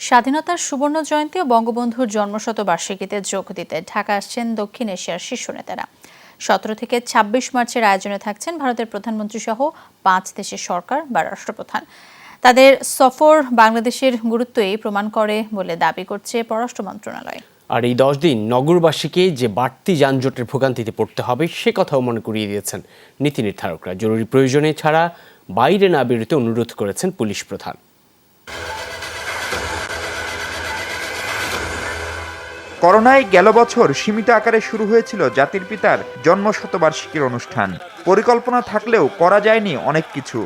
স্বাধীনতার সুবর্ণ জয়ন্তী ও বঙ্গবন্ধুর জন্মশতবার্ষিকীতে যোগ দিতে ঢাকা আসছেন দক্ষিণ এশিয়ার শীর্ষ নেতারা। সতেরো থেকে ২৬ মার্চের আয়োজনে থাকছেন ভারতের প্রধানমন্ত্রী সহ পাঁচ দেশের সরকার বা রাষ্ট্রপ্রধান। তাদের সফর বাংলাদেশের গুরুত্বই প্রমাণ করে বলে দাবি করছে পররাষ্ট্র মন্ত্রণালয়। আর এই দশ দিন নগরবাসীকে যে বাড়তি যানজটের ভোগান্তিতে পড়তে হবে, সে কথাও মনে করিয়ে দিয়েছেন নীতি নির্ধারকরা। জরুরি প্রয়োজনে ছাড়া বাইরে না বেরোতে অনুরোধ করেছেন পুলিশ প্রধান। করোনায় গেল বছর সীমিত আকারে শুরু হয়েছিল জাতির পিতার জন্ম শতবার্ষিকীর অনুষ্ঠান। পরিকল্পনা থাকলেও করা যায়নি অনেক কিছু।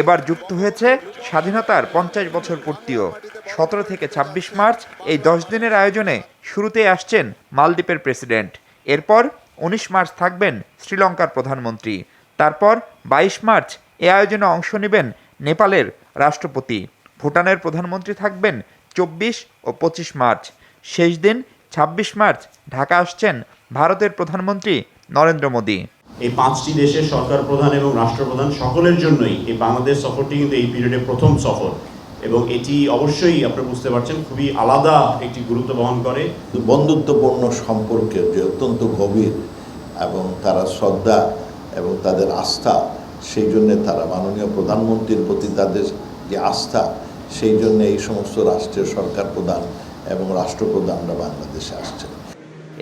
এবার যুক্ত হয়েছে স্বাধীনতার পঞ্চাশ বছর পূর্তিও। সতেরো থেকে ২৬ মার্চ এই দশ দিনের আয়োজনে শুরুতেই আসছেন মালদ্বীপের প্রেসিডেন্ট। এরপর উনিশ মার্চ থাকবেন শ্রীলঙ্কার প্রধানমন্ত্রী। তারপর বাইশ মার্চ এ আয়োজনে অংশ নেবেন নেপালের রাষ্ট্রপতি। ভুটানের প্রধানমন্ত্রী থাকবেন চব্বিশ ও পঁচিশ মার্চ। শেষ দিন ২৬ মার্চ ঢাকা আসছেন ভারতের প্রধানমন্ত্রী নরেন্দ্র মোদী। এই পাঁচটি দেশের সরকার প্রধান এবং রাষ্ট্রপ্রধান সকলের জন্যই এই বাংলাদেশ সফরটি কিন্তু এই পিরিয়ডে প্রথম সফর এবং এটি অবশ্যই আপনারা বুঝতে পারছেন খুবই আলাদা একটি গুরুত্ব বহন করে। বন্ধুত্বপূর্ণ সম্পর্কের যে অত্যন্ত গভীর এবং তারা শ্রদ্ধা এবং তাদের আস্থা সেই জন্যে তারা মাননীয় প্রধানমন্ত্রীর প্রতি তাদের যে আস্থা সেই জন্য এই সমস্ত রাষ্ট্রের সরকার প্রধান এবং রাষ্ট্রপ্রধানরা বাংলাদেশে আসছেন।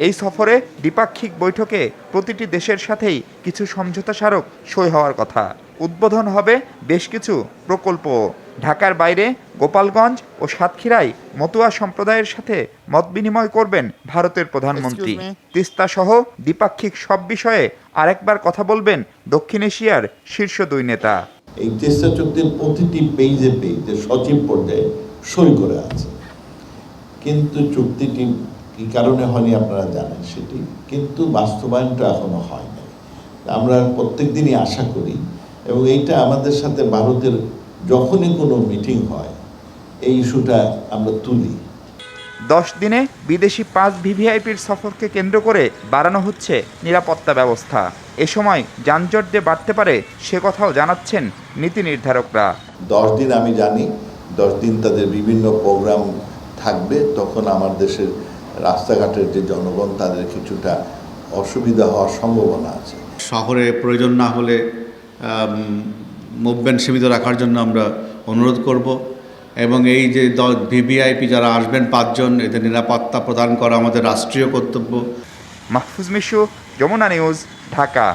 এই সফরে দ্বিপাক্ষিক বৈঠকে প্রতিটি দেশের সাথেই কিছু সমঝোতা স্মারক সই হওয়ার কথা। উদ্বোধন হবে বেশ কিছু প্রকল্প। ঢাকার বাইরে গোপালগঞ্জ ও সাতক্ষীরায় মতুয়া সম্প্রদায়ের সাথে মত বিনিময় করবেন ভারতের প্রধানমন্ত্রী। তিস্তা সহ দ্বিপাক্ষিক সব বিষয়ে আরেকবার কথা বলবেন দক্ষিণ এশিয়ার শীর্ষ দুই নেতা। এই তেস্তা চুক্তির প্রতিটি পেজে পেজে সচিব পর্যায়ে সই করে আছে। কিন্তু চুক্তিটি কী কারণে হয়নি আপনারা জানেন সেটি। কিন্তু বাস্তবায়নটা এখনও হয়নি। আমরা প্রত্যেক দিনই আশা করি এবং এইটা আমাদের সাথে ভারতের যখনই কোনো মিটিং হয়, এই ইস্যুটা আমরা তুলি। দশ দিনে বিদেশি পাঁচ ভিভিআইপির সফরকে কেন্দ্র করে বাড়ানো হচ্ছে নিরাপত্তা ব্যবস্থা। এ সময় যানজট যে বাড়তে পারে সে কথাও জানাচ্ছেন নীতি নির্ধারকরা। দশ দিন আমি জানি দশ দিন তাদের বিভিন্ন প্রোগ্রাম থাকবে তখন আমার দেশের রাস্তাঘাটের যে জনগণ তাদের কিছুটা অসুবিধা হওয়ার সম্ভাবনা আছে। শহরে প্রয়োজন না হলে মুভমেন্ট সীমিত রাখার জন্য আমরা অনুরোধ করব। এবং এই যে ভিভিআইপি যারা আসবেন পাঁচজন, এদের নিরাপত্তা প্রদান করা আমাদের রাষ্ট্রীয় কর্তব্য। মাহফুজ মিশু, যমুনা নিউজ, ঢাকা।